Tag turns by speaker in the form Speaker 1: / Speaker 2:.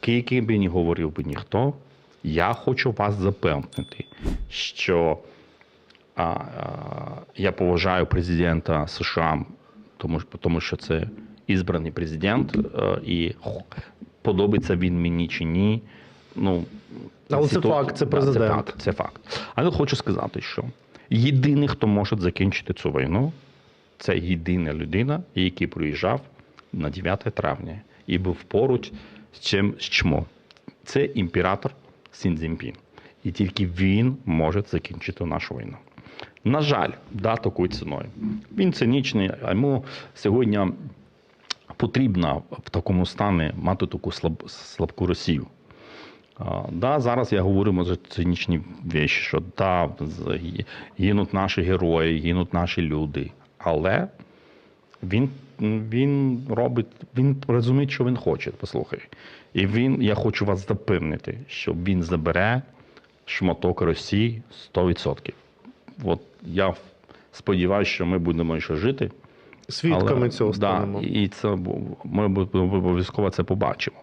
Speaker 1: скільки б не говорив би ніхто, я хочу вас запевнити, що а, а, я поважаю президента США, тому, тому що це ізбраний президент, е, і подобається він мені чи ні. Ну,
Speaker 2: Але це
Speaker 1: то-
Speaker 2: факт, це
Speaker 1: да. Це факт, це факт. Але хочу сказати, що єдиний, хто може закінчити цю війну, це єдина людина, який приїжджав на 9 травня і був поруч чим з чмо. Це імператор Сін І тільки він може закінчити нашу війну. На жаль, да, такою ціною. Він цинічний, а йому сьогодні потрібно в такому стані мати таку слаб, слабку Росію. А, Да, зараз я говорю за цинічні речі, що да, гинуть наші герої, гинуть наші люди. Але він, він робить, він розуміє, що він хоче, послухай. І він, я хочу вас запевнити, що він забере шматок Росії 100%. От я сподіваюся, що ми будемо ще жити.
Speaker 2: Свідками
Speaker 1: але-
Speaker 2: цього
Speaker 1: да, і це ми обов'язково це побачимо.